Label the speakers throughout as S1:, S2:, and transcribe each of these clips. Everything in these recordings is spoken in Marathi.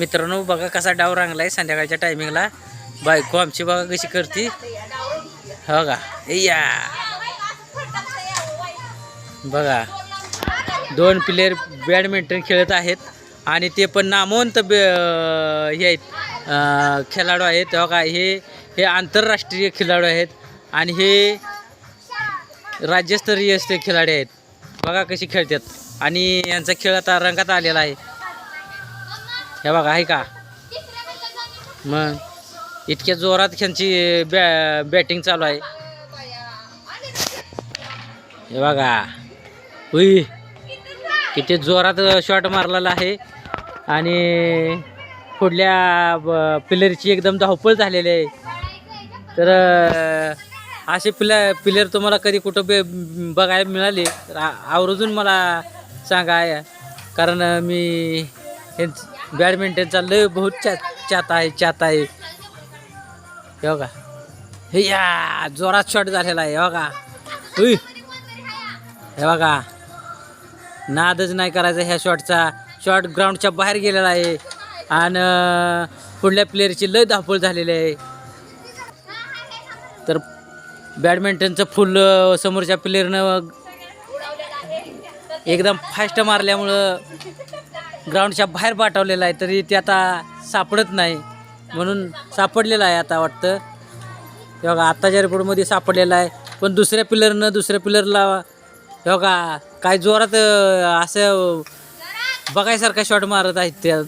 S1: मित्रांनो बघा कसा डाव रांगलाय संध्याकाळच्या टायमिंगला बायको आमची बघा कशी करते. हो का? ए या. बघा. दोन प्लेयर बॅडमिंटन खेळत आहेत आणि ते पण नामवंत बे हे आहेत खेळाडू आहेत. हो का? हे हे आंतरराष्ट्रीय खेळाडू आहेत आणि हे राज्यस्तरीय खेळाडू आहेत. बघा कशी खेळतात. आणि यांचा खेळ आता रंगात आलेला आहे. हे बघा आहे का? मग इतक्या जोरात त्यांची बॅ बॅटिंग चालू आहे. हे बघा. हुई किती जोरात शॉट मारलेला आहे. आणि पुढल्या पिलरची एकदम धावपळ झालेली आहे. तर असे पिला पिलर तुम्हाला कधी कुठं बे बघायला मिळाले तर आवर्जून मला सांगा कारण मी हे बॅडमिंटनचा लय बहुत चा चात आहे चात आहे. हे बघा. हे या जोरात शॉट झालेला आहे हे बघा. हे बघा. नादच नाही करायचा ह्या शॉटचा शॉट ग्राउंडच्या बाहेर गेलेला आहे. आणि पुढल्या प्लेअरची लय धावपळ झालेली आहे. तर बॅडमिंटनचं फुल समोरच्या प्लेअरनं एकदम फास्ट मारल्यामुळं ग्राउंडच्या बाहेर पाठवलेलं आहे तरी ते आता सापडत नाही. म्हणून सापडलेलं आहे आता वाटतं. हे बघा आत्ताच्या रिपोर्टमध्ये सापडलेला आहे पण दुसऱ्या पिलरनं दुसऱ्या पिलरला हे बघा काय जोरात असं बघायसारखा शॉट मारत आहेत त्या.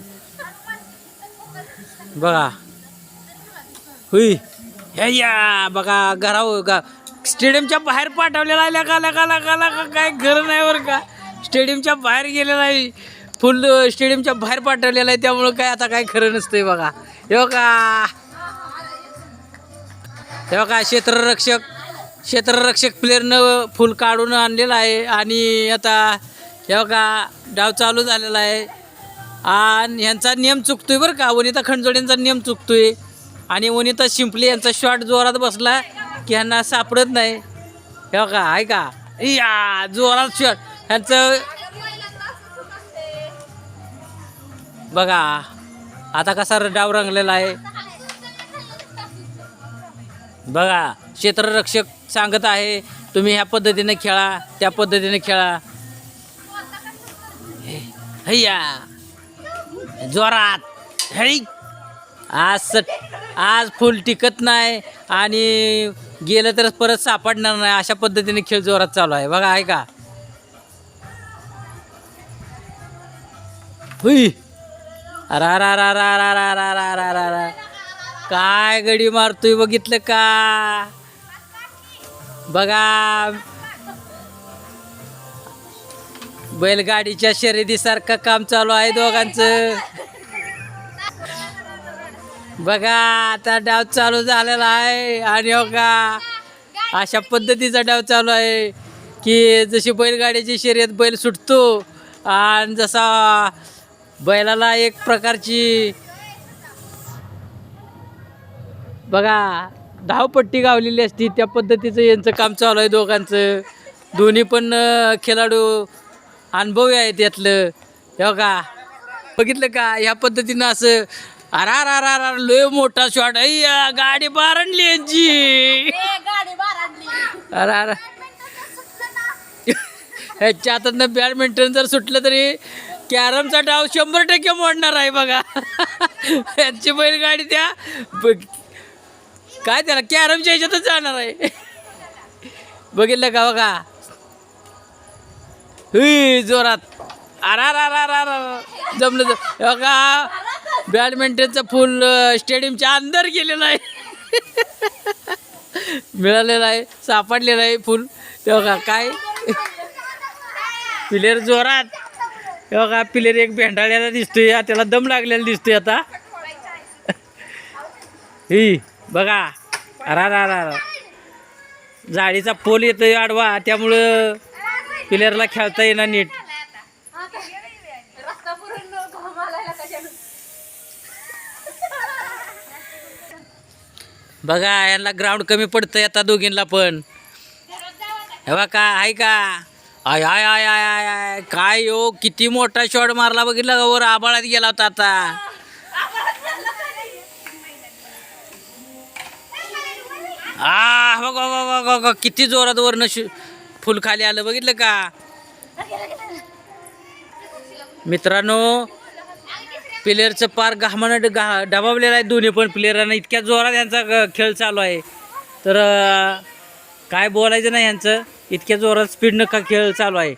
S1: बघा. हुई. हे या बघा घराव गा स्टेडियमच्या बाहेर पाठवलेला आहे लका लका लका लका काय घर नाही बरं का. स्टेडियमच्या बाहेर गेलेला आहे. फुल स्टेडियमच्या बाहेर पाठवलेला आहे त्यामुळं काय आता काय खरं नसतंय बघा. हे का हे बघा क्षेत्ररक्षक क्षेत्ररक्षक प्लेअरनं फुल काढून आणलेलं आहे. आणि आता हे का डाव चालू झालेला आहे. आणि ह्यांचा नियम चुकतोय बरं का. वनिता खंडजोडेंचा नियम चुकतोय. आणि वनिता शिंपले यांचा शॉट जोरात बसला की ह्यांना सापडत नाही. हे का आहे का? या जोरात शॉट ह्यांचं बघा आता कसा डाव रंगलेला आहे. बघा क्षेत्ररक्षक सांगत आहे तुम्ही ह्या पद्धतीने खेळा त्या पद्धतीने खेळा. हैया जोरात. है आज आज फुल टिकत नाही आणि गेलं तर परत सापडणार नाही. अशा पद्धतीने खेळ जोरात चालू आहे. बघा आहे का? हुई अरा रा रा रा रा रा रा रा रा रा रा काय गडी मारतोय बघितलं का? बघा. बैलगाडीच्या शर्यतीसारखं काम चालू आहे दोघांचं. बघा आता डाव चालू झालेला आहे. आणि हो का अशा पद्धतीचा डाव चालू आहे की जशी बैलगाडीची शर्यत बैल सुटतो आणि जसा बैलाला एक प्रकारची बघा धावपट्टी गावलेली असती. त्या पद्धतीचं यांचं काम चालू आहे दोघांचं. दोन्ही पण खेळाडू अनुभवी आहेत यातलं. हे का बघितलं का? ह्या पद्धतीनं असं अरा रा रा रा लय मोठा शॉट अय्या गाडी बारणली यांची. अरा अरा ह्याच्या हातातनं बॅडमिंटन जर सुटलं तरी कॅरमचा डाव शंभर टक्के मोडणार आहे बघा. यांची बैलगाडी त्या ब- काय त्याला कॅरमच्या ह्याच्यातच जाणार आहे. बघितलं का बघा? जोरात. अरा रा रा रा रा जमलं जम- बघा बॅडमिंटनचं फुल स्टेडियमच्या अंदर गेलेलं आहे. मिळालेलं आहे सापडलेलं आहे फुल. तेव्हा बघा काय? प्लेअर जोरात. बघा पिलेर एक भेंडाळ्याला दिसतोय त्याला दम लागलेला दिसतोय आता. ही बघा. रा रा रा जाळीचा पोल येतोय आडवा त्यामुळं पिलेरला खेळता येणार नीट. बघा यांना ग्राउंड कमी पडतंय आता दोघींना पण. हे बघा का आहे का? आय आय आय आय आय आय काय यो किती मोठा शॉट मारला बघितला का? वर आबाळात गेला होता आता. आ किती जोरात वरनं शु फुल खाली आलं बघितलं का? मित्रांनो प्लेअरचं पार घामानं घा डबावलेलं आहे दोन्ही पण प्लेअरांना इतक्या जोरात यांचा खेळ चालू आहे. तर काय बोलायचं नाही यांचं. इतक्या जोरात स्पीडनं का खेळ चालू आहे?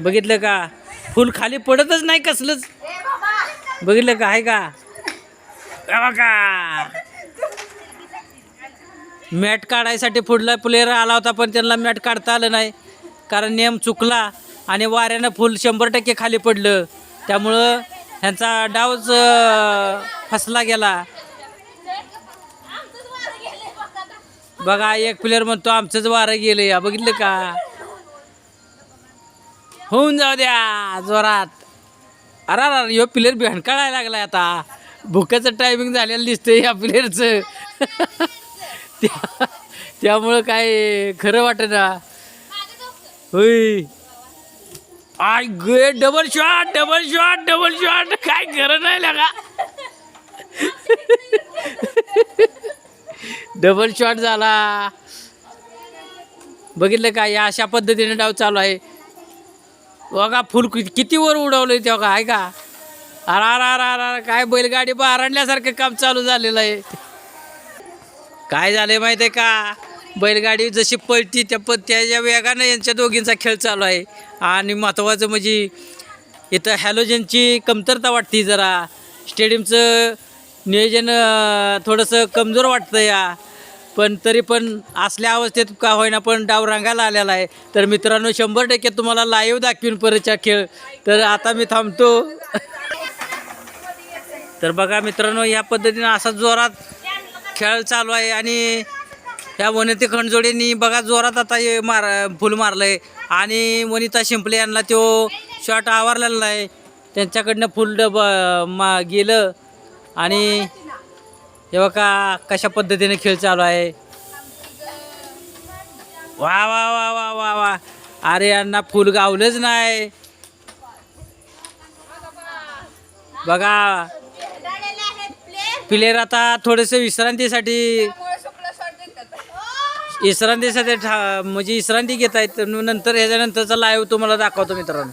S1: बघितलं का? फुल खाली पडतच नाही कसलंच. बघितलं का? आहे का? मॅट काढायसाठी पुढला प्लेअर आला होता पण त्यांना मॅट काढता आलं नाही. कारण नियम चुकला आणि वाऱ्यानं फुल शंभर टक्के खाली पडलं. त्यामुळं ह्यांचा डावच फसला गेला. बघा एक प्लेअर म्हणतो आमचंच वारं गेलं या बघितलं का? होऊन जाऊ द्या जोरात. अरे अरे ह्यो प्लेअर भेंडकाळायला लागलाय आता. भुक्याचं टायमिंग झालेलं दिसतंय या प्लेअरचं त्या त्यामुळं काय खरं वाटत ना? होय. आय गे double shot double shot double shot काय खरं नाही लागा. डबल शॉट झाला. बघितलं का या अशा पद्धतीने डाव चालू आहे. बघा फुल किती वर उडवलं तेव्हा बघा आहे का? अर अर अरे अर अर काय बैलगाडी बारांडल्यासारखं काम चालू झालेलं आहे. काय झालंय माहिती आहे का? बैलगाडी जशी पळती त्या प त्याच्या वेगानं यांच्या दोघींचा खेळ चालू आहे. आणि महत्त्वाचं म्हणजे इथं हॅलोजनची कमतरता वाटते जरा. स्टेडियमचं नियोजन थोडंसं कमजोर वाटतं या. पण तरी पण असल्या अवस्थेत का होईना पण डाव रंगायला आलेला आहे. तर मित्रांनो शंभर टक्के तुम्हाला लाईव्ह दाखवीन परतच्या खेळ. तर आता मी थांबतो. तर बघा मित्रांनो या पद्धतीनं असा जोरात खेळ चालू आहे आणि ह्या वनिता खंडजोडींनी बघा जोरात आता हे मार फुल मारलं आहे आणि वनिता शिंपले यांना तो शॉट आवरलेला आहे त्यांच्याकडनं फुल डब मा गेलं. आणि हे बघा कशा पद्धतीने खेळ चालू आहे. वा वा वा वा वा वा. अरे यांना फुल गावलंच नाही. बघा प्लेयर आता थोडेसे विश्रांतीसाठी विश्रांतीसाठी ठा म्हणजे विश्रांती घेत आहेत नंतर ह्याच्यानंतरचा लाईव्ह तुम्हाला दाखवतो मित्रांनो.